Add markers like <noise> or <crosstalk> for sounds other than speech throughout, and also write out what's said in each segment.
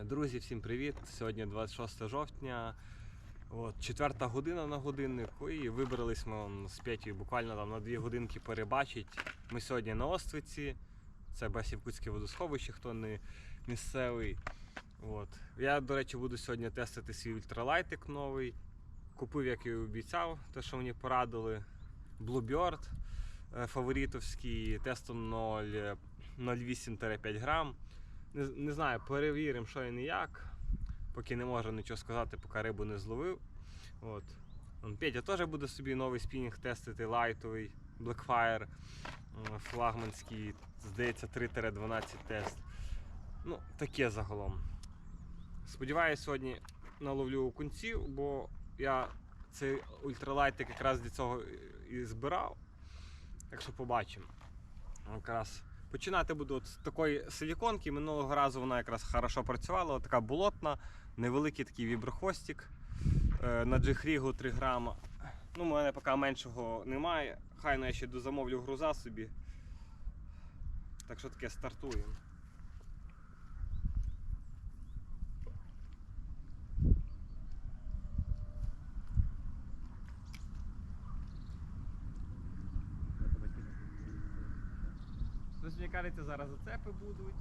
Е, Друзі, всім привіт! Сьогодні 26 жовтня. От, четверта година на годиннику і вибрались ми з Петю буквально там на дві годинки перебачить. Ми сьогодні на Оствиці. Це Басівкутське водосховище, хто не місцевий. От. Я, до речі, буду сьогодні тестити свій ультралайтик новий. Купив, як і обіцяв, те, що мені порадили. Bluebird е, фаворитовський, тестом 0 0,8-5 грам. Не, не знаю, перевіримо, що і як. Поки не можу нічого сказати, поки рибу не зловив. От. Петя теж буде собі новий спінінг тестити, лайтовий, Blackfire, флагманський, здається, 3-12 тест. Ну, таке загалом. Сподіваюсь, сьогодні наловлю окунців, бо я цей ультралайтик якраз для цього і збирав. Так що побачимо. Якраз Починати буду от з такої силіконки. Минулого разу вона якраз хорошо працювала, така болотна, невеликий такий віброхвостик е, на джихрігу 3 грама. Ну, у мене поки меншого немає. Хай ну, я ще дозамовлю груза собі. Так що таке стартуємо. Хтось мені кажеться, зараз зацепи будуть.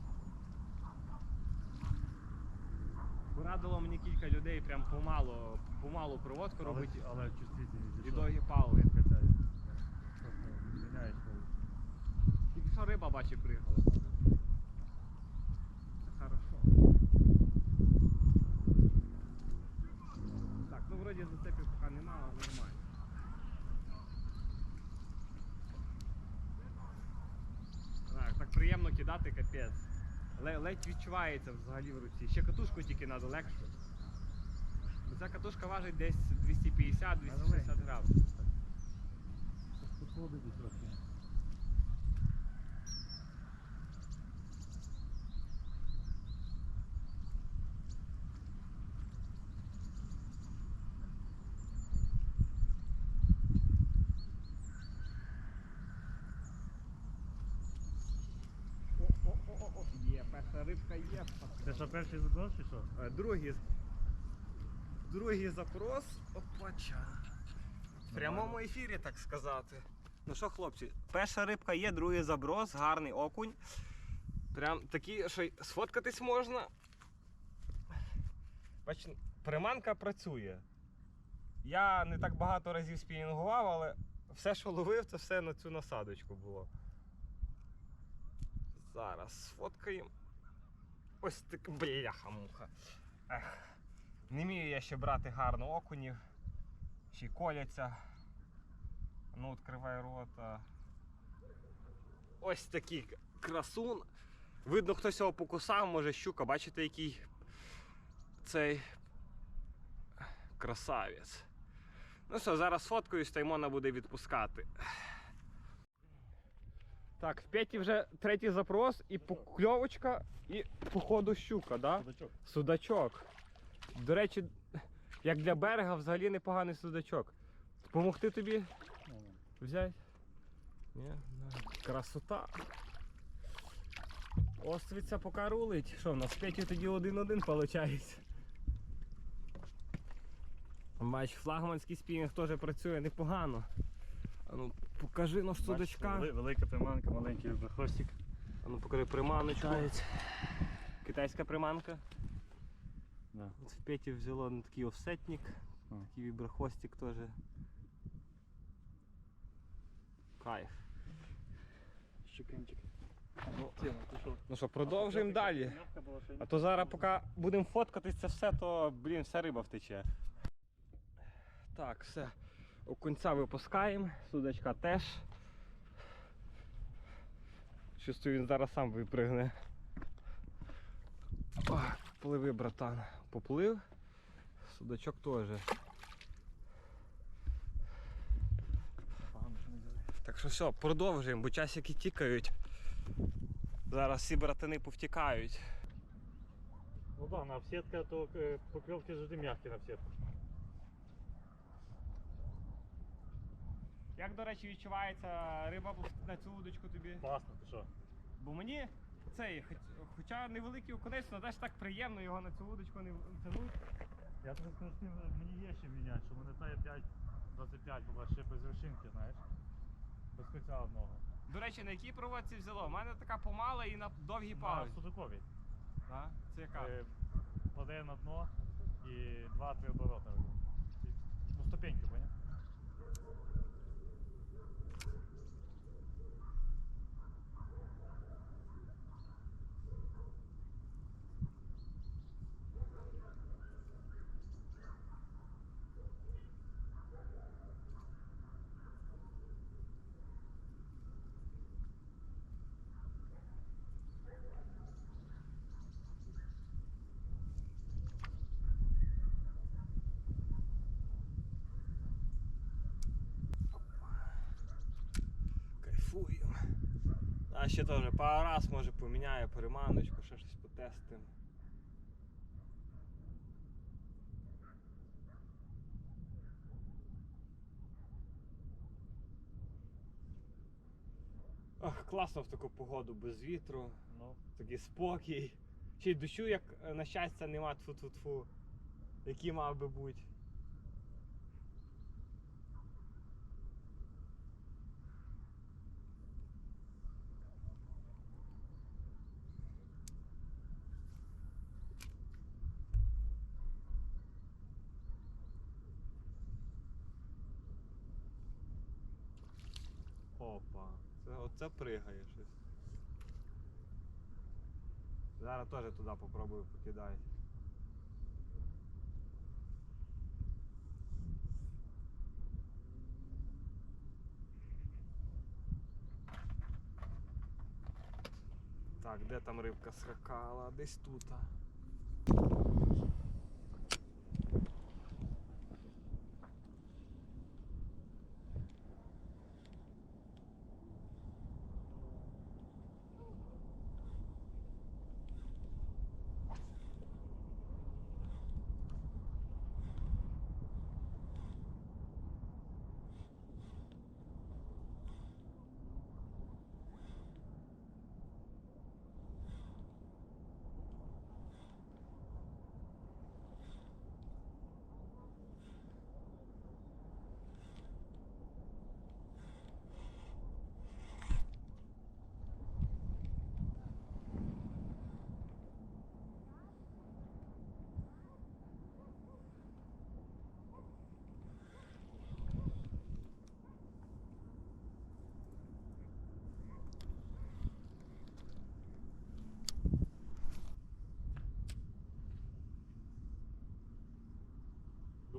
Порадило мені кілька людей прям помало, помалу проводку робити Але, але чувствительність. і довгі паули. качають. Тільки що риба бачу пригала. Це хорошо. Так, ну вроді зацепів поки немає, але нормально. Так, так приємно кидати капець. Ле- Ледь відчувається взагалі в руці. Ще катушку тільки треба легше. Бо ця катушка важить десь 250-260 грам. Перша рибка є. Це що перший заброс чи що? Е, Другий, другий запрос. Опача. В прямому ефірі, так сказати. Ну що, хлопці, перша рибка є, другий заброс, гарний окунь. Прям такий, що й сфоткатись можна. Бач, приманка працює. Я не так багато разів спінінгував, але все, що ловив, це все на цю насадочку було. Зараз сфоткаємо. Ось так, бляха-муха. Не вмію я ще брати гарно окунів. Ще й коляться. Ну, відкривай рота. Ось такий красун. Видно, хтось його покусав, може щука. Бачите, який цей красавець. Ну все, зараз фоткаюсь, та й буде відпускати. Так, в Петі вже третій запрос і покльовочка, і походу щука, да? Судачок. Судачок. До речі, як для берега взагалі непоганий судачок. Помогти тобі взяти? Ні? Красота. Оствиця поки рулить. Що, в нас в Петі тоді один-один виходить. Бач, флагманський спінінг теж працює непогано. А ну, покажи наш судачка. Бачиш, Велика приманка, маленький виброхвостик. А ну покажи приманочку. Китайська приманка. Да. От в Петі взяло на такий офсетник, А. такий віброхвостик теж. Кайф. Щукенчик. Ну, що? ну що, продовжуємо далі. А то зараз, поки будемо фоткатись це все, то блін, вся риба втече. Так, все. Окунця випускаємо, судачка теж. Чувствую, він зараз сам випригне. Пливи, братан. Поплив. Судачок теж. Так що все, продовжуємо, бо часики тікають. Зараз всі братани повтікають. Ну да, на сетка, то е, покльовки завжди м'які на сетку. Як, до речі, відчувається риба на цю удочку тобі? Класно, ти що? Бо мені цей, хоч, хоча невеликий окунець, але теж так приємно його на цю вудочку не тянуть. Я тобі скажу, мені є ще міняти, що мене та є 5 25 була ще без вершинки, знаєш. Без кольця одного. До речі, на якій проводці взяло? У мене така помала і на довгій На паузі. Судаковій. Да? Це яка? Е, на дно і 2-3 оборота. Ну, ступеньки, поняв? Кайфуємо. А ще теж пару раз може поміняю переманочку, ще щось потестимо. Ох, класно в таку погоду без вітру, Ну, такий спокій. Ще й дощу, як е, на щастя, нема тфу-тфу-тфу, який мав би бути. Опа, це оце пригає щось. Зараз теж туди попробую покидати. Так, де там рибка скакала? Десь тут.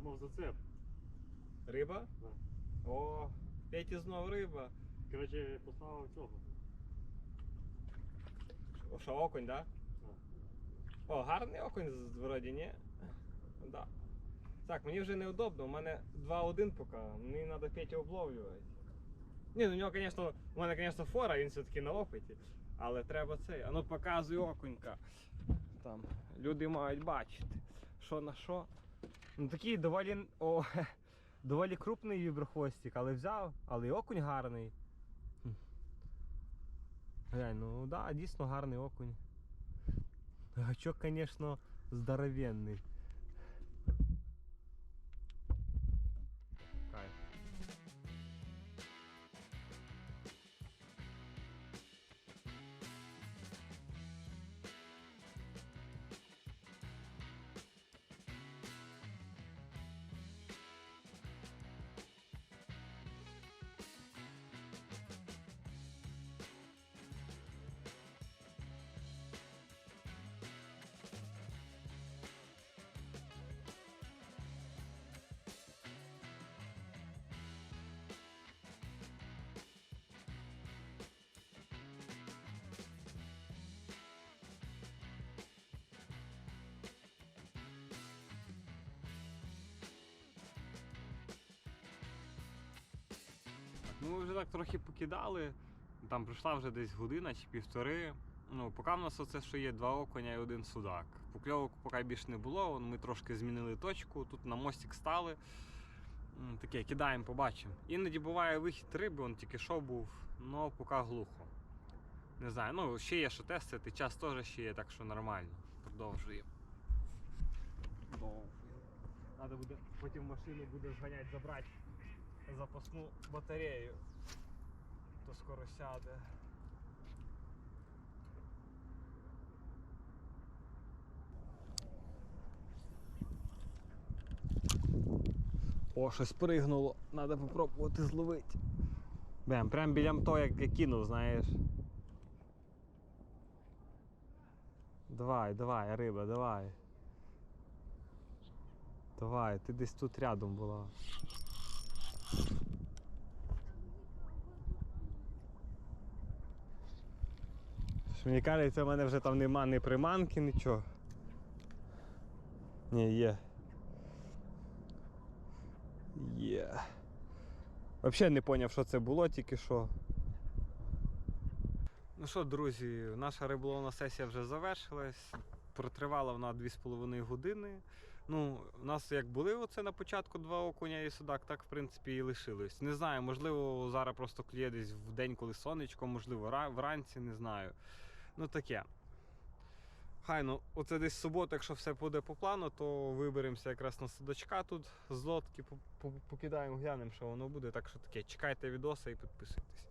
Думав зацеп. Риба? Да. О, Петі знов риба. Коротше, поставив цього. О, що окунь, да? Да. О, гарний окунь з- вроді, ні? Да. Так, мені вже неудобно, у мене 2-1 поки, мені треба Петю обловлювати. Ні, ну у нього, звісно, у мене, звісно, фора, він все-таки на опиті. Але треба цей. А ну показуй окунька. Там люди мають бачити, що на що. Ну такий доволі. О, <laughs> доволі крупний віброхвостик, але взяв, але й окунь гарний. Глянь, ну да, дійсно гарний окунь. Гачок, звісно, здоровенний. Ну, ми вже так трохи покидали. Там пройшла вже десь година чи півтори. Ну, поки в нас оце що є два окуня і один судак. Покльовок поки більш не було, ми трошки змінили точку, тут на мостик стали. Таке, кидаємо, побачимо. Іноді буває вихід риби, он тільки що був, але поки глухо. Не знаю, ну ще є що тестити, час теж ще є, так що нормально. Продовжуємо. Треба буде потім машину буде зганяти, забрати запасну батарею. То скоро сяде. О, щось пригнуло. Треба попробувати зловити. Бем, прям біля того, як я кинув, знаєш. Давай, давай, риба, давай. Давай, ти десь тут рядом була. Мені кажеться, в мене вже там нема ні приманки, нічого. Ні, є. Є. Взагалі не зрозумів, що це було, тільки що. Ну що, друзі, наша риболовна сесія вже завершилась. Протривала вона 2,5 години. Ну, у нас як були оце на початку два окуня і судак, так в принципі і лишилось. Не знаю, можливо, зараз просто клює десь в день, коли сонечко, можливо, вранці, не знаю. Ну таке. Хай, ну, оце десь субота, якщо все буде по плану, то виберемося якраз на судачка тут з лодки, по- по- покидаємо, глянемо, що воно буде. Так що таке, чекайте відоси і підписуйтесь.